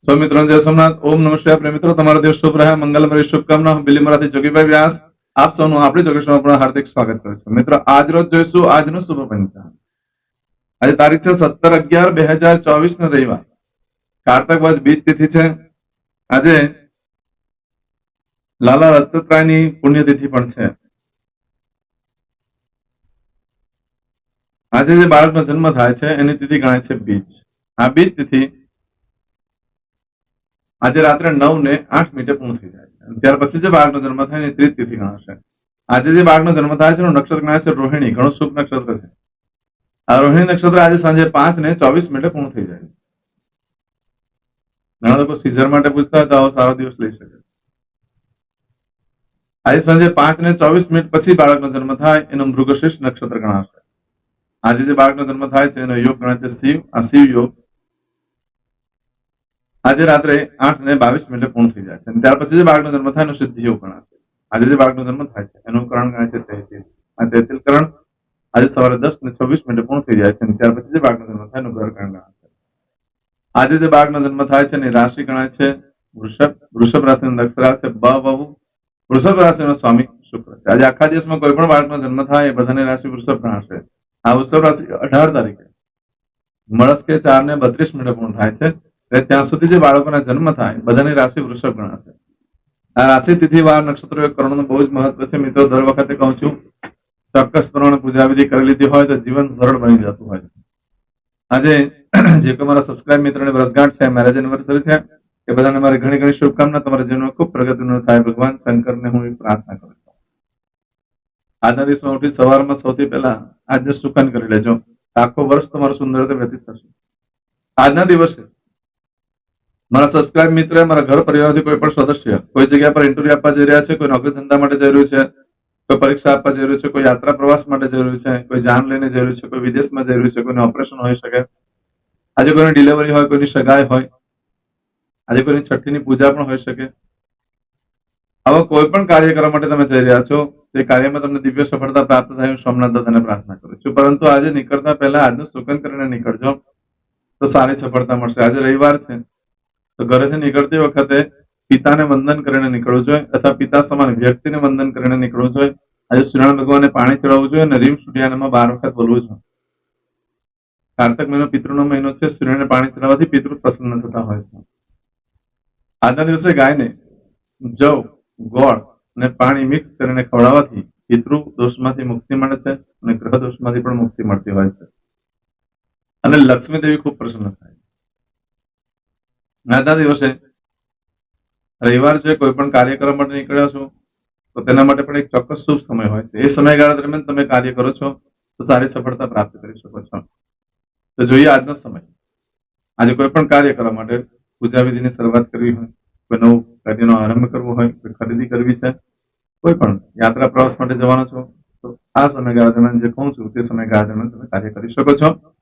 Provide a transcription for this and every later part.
સૌ મિત્રો જય સોમનાથ. ઓમ નમઃ શિવાય. મિત્રો, તમારો દિવસ શુભ રહે. મંગલમય શુભકામના. હું બિલીમરાથી જોગીભાઈ વ્યાસ. આપ સૌનું આપણી જોગેશમાં પણ હાર્દિક સ્વાગત કરું છું. મિત્રો, આજ રોજ જોઈશું આજનું શુભ પંચાંગ. આજે તારીખ છે સત્તર અગિયાર બે હજાર ચોવીસ નો રવિવાર. કારતક બાદ બીજ તિથિ છે. આજે લાલા દત્તાત્રેયની પુણ્યતિથિ પણ છે. આજે જે બાળકનો જન્મ થાય છે, એની તિથિ ગણાય છે બીજ. આ બીજ તિથિ આજે રાત્રે નવ ને આઠ મિનિટે પૂર્ણ થઈ જાય છે. ત્યાર પછી જે બાળકનો જન્મ થાય એની ત્રીજ તિથિ ગણાશે. આજે જે બાળકનો જન્મ થાય છે નક્ષત્ર ગણાય છે રોહિણી. ઘણું શુભ નક્ષત્ર છે. આ રોહિણી નક્ષત્ર આજે સાંજે પાંચ ને ચોવીસ મિનિટે પૂર્ણ થઈ જાય ઘણા લોકો સીઝર માટે પૂછતા હોય તો આવો સારો દિવસ લઈ શકે આજે સાંજે પાંચ ને ચોવીસ મિનિટ પછી બાળકનો જન્મ થાય, એનું મૃગશીર્ષ નક્ષત્ર ગણાશે. આજે જે બાળકનો જન્મ થાય છે, એનો યોગ ગણાય છે શિવ. આ શિવ યોગ આજે રાત્રે આઠ ને બાવીસ મિનિટે પૂર્ણ થઈ જાય છે. અને ત્યાર પછી જે બાળકનો જન્મ થાય એનો સિદ્ધિ યોગ ગણાશે આજે જે બાળકનો જન્મ થાય છે, એનું કરણ ગણાય છે તહેતીલ આ તહેતીલ કરણ આજે સવારે દસ ને છવ્વીસ મિનિટે પૂર્ણ થઈ જાય છે અને ત્યાર પછી જે બાળકનો જન્મ થાય એનું ગ્રહ કરણ ગણાશે આજે જે બાળકનો જન્મ થાય છે એની રાશિ ગણાય છે વૃષભ. વૃષભ રાશિનો નક્ષત્ર આવે છે બ બહુ વૃષભ રાશિનો સ્વામી શુક્ર છે. આજે આખા દિવસમાં કોઈ પણ બાળકનો જન્મ થાય એ બધાની રાશિ વૃષભ ગણાશે. આ વૃષભ રાશિ અઢાર તારીખે. મળસ કે ચાર ને બત્રીસ મિનિટે પૂર્ણ થાય છે. એટલે ત્યાં સુધી જે બાળકોના જન્મ થાય, બધાની રાશિ વૃષભ ગણાશે. આ રાશિ તિથિ, વાર, નક્ષત્રો કરણનું બહુ જ મહત્વ છે. મિત્રો, દર વખતે કહું છું, ચોક્કસ પ્રમાણે પૂજા વિધિ કરી લીધી હોય તો જીવન સરળ બની જતું હોય આજે જે કોઈ મારા સબસ્ક્રાઇબ મિત્રોની વર્ષગાંઠ છે મેરેજ એનિવર્સરી છે, એ બધાને મારી ઘણી ઘણી શુભકામના. તમારા જીવનમાં ખૂબ પ્રગતિનું થાય. ભગવાન શંકરને હું પ્રાર્થના કરું છું. આજના દિવસમાં ઉઠી સવારમાં સૌથી પહેલા આજનું સુકન કરી લેજો. આખો વર્ષ તમારું સુંદર રીતે વ્યતીત થશે. આજના દિવસે મારા સબસ્ક્રાઇબ મિત્ર, મારા ઘર પરિવારથી કોઈ પણ સદસ્ય, કોઈ જગ્યા પર ઇન્ટરવ્યુ આપવા જઈ રહ્યા છે, કોઈ નોકરી ધંધા માટે જઈ રહ્યું છે, કોઈ પરીક્ષા આપવા જઈ રહ્યું છે, કોઈ યાત્રા પ્રવાસ માટે જઈ રહ્યું છે, કોઈ જાન લઈને જઈ રહ્યું છે, કોઈ વિદેશમાં જઈ રહ્યું છે, કોઈને ઓપરેશન હોઈ શકે. આજે કોઈની ડિલિવરી હોય, કોઈની સગાઈ હોય, આજે કોઈની છઠ્ઠીની પૂજા પણ હોઈ શકે. આવા કોઈ પણ કાર્ય કરવા માટે તમે જઈ રહ્યા છો, તે કાર્યમાં તમને દિવ્ય સફળતા પ્રાપ્ત થાય, હું સોમનાથ દાદાને પ્રાર્થના કરું છું. પરંતુ આજે નીકળતા પહેલા આજનું સુકન કરીને નીકળજો, તો સારી સફળતા મળશે. આજે રવિવાર છે તો ઘરેથી નીકળતી વખતે પિતાને વંદન કરીને નીકળવું જોઈએ અથવા પિતા સમાન વ્યક્તિને વંદન કરીને નીકળવું જોઈએ. આજે સૂર્યનારાયણ ભગવાનને પાણી ચડાવવું જોઈએ અને રીમ સૂર્યાનામાં બાર વખત બોલવું જોઈએ. કાર્તક મહિનો પિતૃનો મહિનો છે સૂર્યને પાણી ચડાવવાથી પિતૃ પ્રસન્ન થતા હોય છે. આજના દિવસે ગાયને જવ, ગોળ અને પાણી મિક્સ કરીને ખવડાવવાથી પિતૃ દોષમાંથી મુક્તિ મળે છે અને ગ્રહ દોષમાંથી પણ મુક્તિ મળતી હોય છે. અને લક્ષ્મી દેવી ખૂબ પ્રસન્ન થાય આજના દિવસે. રવિવાર છે, કોઈ પણ કાર્યક્રમ માટે નીકળ્યા છો, તો તેના માટે પણ એક ચોક્કસ શુભ સમય હોય છે. એ સમયગાળા દરમિયાન તમે કાર્ય કરો છો, તો સારી સફળતા પ્રાપ્ત કરી શકો છો. તો જોઈએ આજનો સમય. આજે કોઈ પણ કાર્ય કરવા માટે પૂજા વિધિની શરૂઆત કરવી હોય, કોઈ નવું કાર્યનો આરંભ કરવો હોય, કોઈ ખરીદી કરવી છે, કોઈ પણ યાત્રા પ્રવાસ માટે જવાનો છો, તો આ સમયગાળા દરમિયાન જે કહું છું, તે સમયગાળા દરમિયાન તમે કાર્ય કરી શકો છો.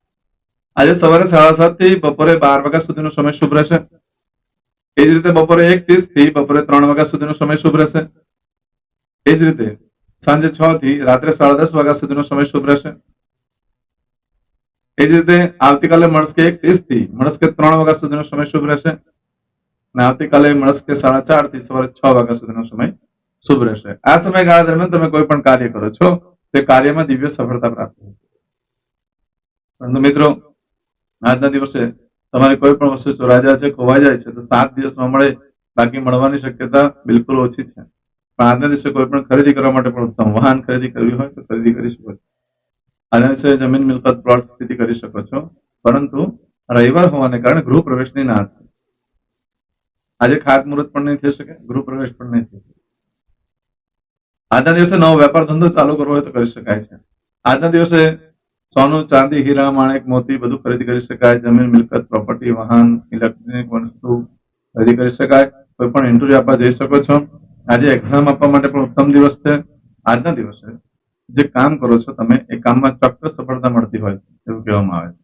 આજે સવારે સાડા સાતથી બપોરે બાર વાગ્યા સુધીનો સમય શુભ રહેશે. એ જ રીતે બપોરે એક ત્રીસથી બપોરે ત્રણ વાગ્યા સુધીનો સમય શુભ રહેશે. એ જ રીતે સાંજે છ થી રાત્રે સાડા દસ વાગ્યા સુધીનો સમય શુભ રહેશે. એ જ રીતે આવતીકાલે મળશે એક ત્રીસથી મળશે ત્રણ વાગ્યા સુધીનો સમય શુભ રહેશે. અને આવતીકાલે મળશે સાડા ચારથી સવારે છ વાગ્યા સુધીનો સમય શુભ રહેશે. આ સમયગાળા દરમિયાન તમે કોઈ પણ કાર્ય કરો છો, તે કાર્યમાં દિવ્ય સફળતા પ્રાપ્ત પરંતુ મિત્રો આજના દિવસે તમારી કોઈ પણ વસ્તુ ચોરાઈ જાય છે, ખોવાઈ જાય છે, તો સાત દિવસમાં મળે, બાકી મળવાની શક્યતા બિલકુલ ઓછી છે. પણ આજના દિવસે કોઈ પણ ખરીદી કરવા માટે પણ વાહન ખરીદી કરવી હોય તો ખરીદી કરી શકો છો. આજના દિવસે જમીન મિલકત પ્લોટ ખરીદી કરી શકો છો. પરંતુ રવિવાર હોવાને કારણે ગૃહ પ્રવેશની ના છે આજે ખાત મુહૂર્ત પણ નહીં થઈ શકે, ગૃહ પ્રવેશ પણ નહીં થઈ શકે. આજના દિવસે નવો વેપાર ધંધો ચાલુ કરવો હોય તો કરી શકાય છે. આજના દિવસે સોનું, ચાંદી, હીરા, માણેક, મોતી બધું ખરીદી કરી શકાય. જમીન, મિલકત પ્રોપર્ટી વાહન ઇલેક્ટ્રોનિક વસ્તુ ખરીદી કરી શકાય. કોઈ પણ ઇન્ટરવ્યુ આપવા જઈ શકો છો. આજે એક્ઝામ આપવા માટે પણ ઉત્તમ દિવસ છે. આજના દિવસે જે કામ કરો છો તમે, એ કામમાં ચોક્કસ સફળતા મળતી હોય એવું કહેવામાં આવે છે.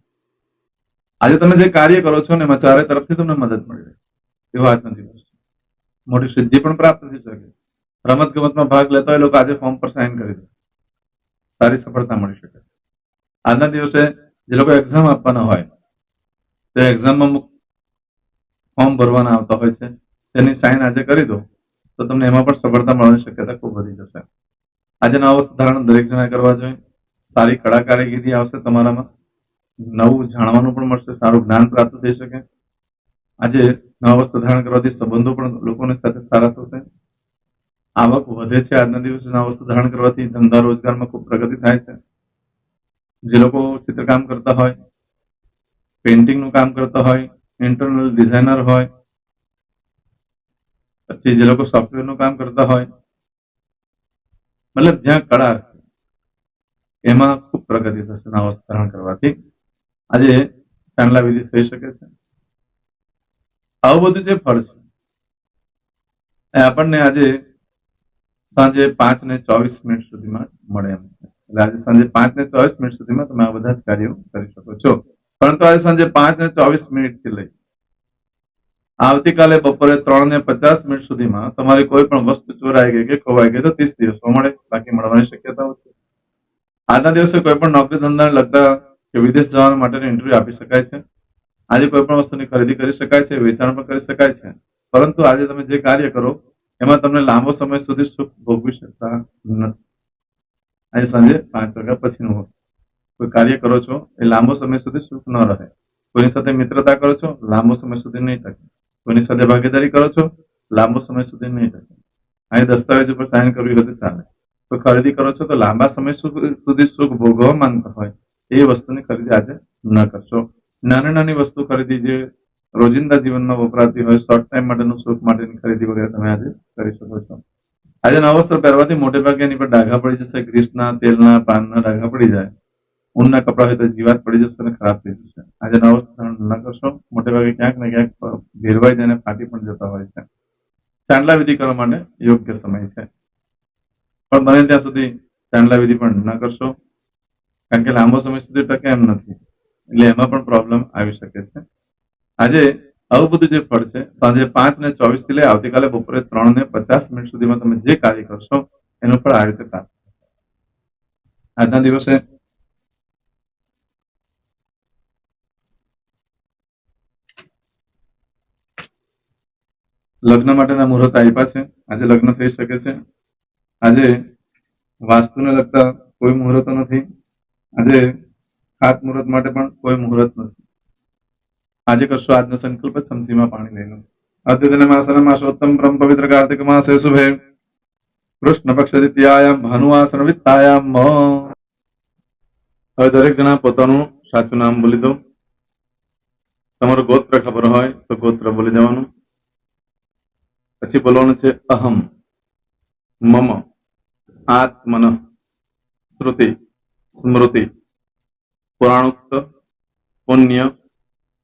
આજે તમે જે કાર્ય કરો છો ને, એમાં ચારે તરફથી તમને મદદ મળી રહે એવો આજનો દિવસ મોટી સિદ્ધિ પણ પ્રાપ્ત થઈ શકે રમત ગમતમાં ભાગ લેતા હોય લોકો આજે ફોર્મ પર સાઇન કરી દે. સારી સફળતા મળી શકે આજના દિવસે જે લોકો એક્ઝામ આપવાના હોય, તે એક્ઝામમાં ફોર્મ ભરવાના આવતા હોય છે. તેની સાઇન આજે કરી દો, તો તમને એમાં પણ સફળતા મળવાની શક્યતા ખૂબ વધી જશે. આજે નવા ધારણ દરેક જણા કરવા જોઈએ. સારી કળા કારીગીરી આવશે તમારામાં. નવું જાણવાનું પણ મળશે, સારું જ્ઞાન પ્રાપ્ત થઈ શકે. આજે નવા વસ્તુ ધારણ કરવાથી સંબંધો પણ લોકોની સાથે સારા થશે. આવક વધે છે આજના દિવસે નવા વસ્તુ ધારણ કરવાથી ધંધા રોજગારમાં ખૂબ પ્રગતિ થાય છે. જે લોકો ચિત્રકામ કરતા હોય પેઇન્ટિંગનું કામ કરતા હોય ઇન્ટરનલ ડિઝાઇનર હોય, પછી જે લોકો સોફ્ટવેરનું કામ કરતા હોય, મતલબ જ્યાં કળા એમાં ખૂબ પ્રગતિ થશે નવા કરવાથી. આજે ચાંદલા વિધિ થઈ શકે છે. આવું બધું જે ફળ છે, એ આપણને આજે સાંજે પાંચ ને ચોવીસ મિનિટ સુધીમાં મળે એમ છે. એટલે આજે સાંજે પાંચ ને ચોવીસ મિનિટ સુધીમાં તમે આ બધા જ કાર્યો કરી શકો છો. પરંતુ આજે સાંજે પાંચ ને ચોવીસ મિનિટથી લઈ આવતીકાલે બપોરે ત્રણ ને પચાસ મિનિટ સુધીમાં તમારી કોઈ પણ વસ્તુ ચોરાઈ ગઈ કે ખોવાઈ ગઈ તો ત્રીસ દિવસમાં મળે, બાકી મળવાની શક્યતા છે આજના દિવસે કોઈ પણ નોકરી ધંધાને લગતા કે વિદેશ જવા માટેની ઇન્ટરવ્યુ આપી શકાય છે. આજે કોઈ પણ વસ્તુની ખરીદી કરી શકાય છે, વેચાણ પણ કરી શકાય છે. પરંતુ આજે તમે જે કાર્ય કરો, એમાં તમને લાંબો સમય સુધી સુખ ભોગવી શકતા નથી. આજે સાંજે પાંચ વાગ્યા પછીનું હોય. કોઈ કાર્ય કરો છો, એ લાંબો સમય સુધી સુખ ન રહે. કોઈની સાથે મિત્રતા કરો છો, લાંબો સમય સુધી નહીં ટકે. કોઈની સાથે ભાગીદારી કરો છો, લાંબો સમય સુધી નહીં ટકે. અહીં દસ્તાવેજ ઉપર સાઇન કરવી હોય ચાલે. તો ખરીદી કરો છો તો લાંબા સમય સુધી સુખ ભોગવવા માંગતા હોય, એ વસ્તુની ખરીદી આજે ન કરશો. નાની નાની વસ્તુ ખરીદી જે રોજિંદા જીવનમાં વપરાતી હોય શોર્ટ ટાઈમ માટેનું સુખ માટેની ખરીદી વગેરે તમે આજે કરી શકો છો. આજે નવા વસ્ત્ર પહેરવાથી મોટે ભાગે એની પર ડાઘા પડી જશે, ગ્રીસના તેલના પાનના ડાઘા પડી જાય, ઊનના કપડા હોય તો જીવાત પડી જશે અને ખરાબ થઈ જશે. આજે નવા વસ્ત્ર ન કરશો? મોટે ભાગે ક્યાંક ને ક્યાંક ભેરવાઈ જાય ફાટી પણ જતા હોય છે. ચાંદલા વિધિ કરવા માટે યોગ્ય સમય છે. પણ બને ત્યાં સુધી ચાંદલા વિધિ પણ ન કરશો. કારણ કે લાંબો સમય સુધી ટકે એમ નથી. એટલે એમાં પણ પ્રોબ્લેમ આવી શકે છે. આજે આવું બધું જે ફળ છે, સાંજે પાંચ ને ચોવીસથી લઈ આવતીકાલે બપોરે ત્રણ ને પચાસ મિનિટ સુધીમાં તમે જે કાર્ય કરશો, એનું ફળ આ રીતે પ્રાપ્ત આજના દિવસે લગ્ન માટેના મુહૂર્ત આપ્યા છે. આજે લગ્ન થઈ શકે છે. આજે વાસ્તુને લગતા કોઈ મુહૂર્તો નથી. આજે ખાત મુહૂર્ત માટે પણ કોઈ મુહૂર્ત નથી. આજે કરશો આજનો સંકલ્પ સમસીમાં પાણી લઈ લો અદ્યતન માસન માસોત્તમ બ્રહ્મ પવિત્ર કાર્તિક માસે શુભે. કૃષ્ણ પક્ષ દ્વિતીયાયામ ભાનુવાસન વિત્તાયામ હવે દરેક જણા પોતાનું સાચું નામ બોલી દો. તમારું ગોત્ર ખબર હોય તો ગોત્ર બોલી દેવાનું. પછી બોલવાનું છે અહમ, મમ, આત્મન, શ્રુતિ, સ્મૃતિ, પુરાણોક્ત, પુણ્ય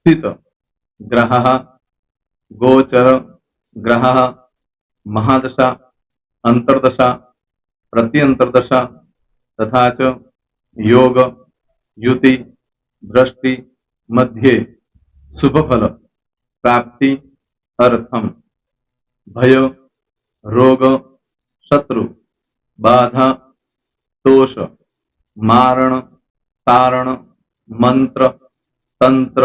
સ્થિત ગ્રહ ગોચર ગ્રહ મહાદશા અંતર્દશા પ્રત્યંતરદશા તથા ચ યોગ યુતિ દ્રષ્ટિ મધ્યે શુભફલ પ્રાપ્તિ અર્થમ ભય રોગ શત્રુ બાધા તોષ મારણ તારણ મંત્ર તંત્ર